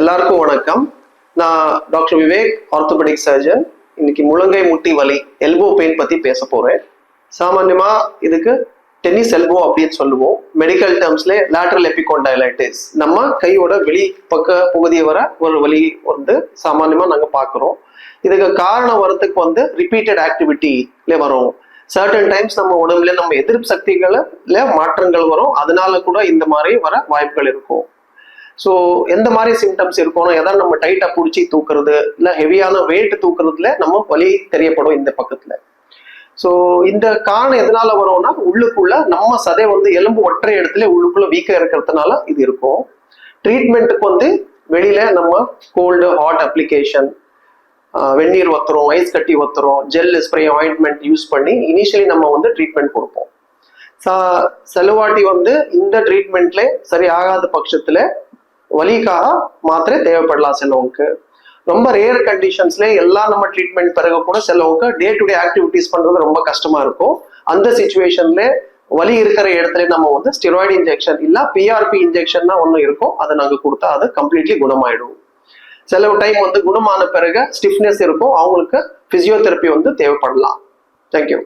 எல்லாருக்கும் வணக்கம். நான் டாக்டர் விவேக் ஆர்த்தோபெடிக் சர்ஜன் இன்னைக்கு முழங்கை முட்டி வலி எல்போ பெயின் பத்தி பேச போறேன். சாமான்யமா இதுக்கு டென்னிஸ் எல்போ அப்படின்னு சொல்லுவோம். மெடிக்கல் டேர்ம்ஸ்ல லேட்ரல் எபிகோண்டைலைட்டிஸ் நம்ம கையோட வெளி பக்க பகுதியை வர ஒரு வலி வந்து சாமான்யமா நாங்க பார்க்குறோம். இதுக்கு காரணம் வரத்துக்கு வந்து ரிப்பீட்டட் ஆக்டிவிட்டில வரும். சர்டன் டைம்ஸ் நம்ம உடம்புல நம்ம எதிர்ப்பு சக்திகளில் மாற்றங்கள் வரும். அதனால கூட இந்த மாதிரி வர வாய்ப்புகள் இருக்கும். ஸோ எந்த மாதிரி சிம்டம்ஸ் இருக்கணும் எதாவது நம்ம டைட்டாக பிடிச்சி தூக்குறது இல்லை ஹெவியான வெயிட் தூக்குறதுல நம்ம வலி தெரியப்படும் இந்த பக்கத்தில். ஸோ இந்த காரணம் எதனால வரும்னா உள்ளுக்குள்ள நம்ம சதை வந்து எலும்பு ஒற்றை இடத்துல உள்ளுக்குள்ள வீக்கம் இருக்கிறதுனால இது இருக்கும். ட்ரீட்மெண்ட்டுக்கு வந்து வெளியில நம்ம கோல்டு ஹாட் அப்ளிகேஷன் வெந்நீர் ஒத்துறோம் ஐஸ் கட்டி ஒத்துறோம் ஜெல் ஸ்ப்ரே ஆயின்மெண்ட் யூஸ் பண்ணி இனிஷியலி நம்ம வந்து ட்ரீட்மெண்ட் கொடுப்போம். சா செலவாட்டி வந்து இந்த ட்ரீட்மெண்ட்ல சரி ஆகாத பட்சத்துல வலிக்காக மாத்திரை தேவைப்படலாம் சிலவங்களுக்கு ரொம்ப ரேர் கண்டிஷன்ஸ்ல எல்லாம் நம்ம ட்ரீட்மெண்ட் பிறகு கூட சிலவங்க டே டு டே ஆக்டிவிட்டிஸ் பண்றது ரொம்ப கஷ்டமா இருக்கும். அந்த சுச்சுவேஷன்ல வலி இருக்கிற இடத்துல நம்ம வந்து ஸ்டெராய்டு இன்ஜெக்ஷன் இல்ல பிஆர்பி இன்ஜெக்ஷன் தான் ஒன்று இருக்கும். அதை நாங்க கொடுத்தா அது கம்ப்ளீட்லி குணமாயிடும். சில டைம் வந்து குணமான பிறகு ஸ்டிஃப்னஸ் இருக்கும். அவங்களுக்கு பிசியோதெரப்பி வந்து தேவைப்படலாம். தேங்க்யூ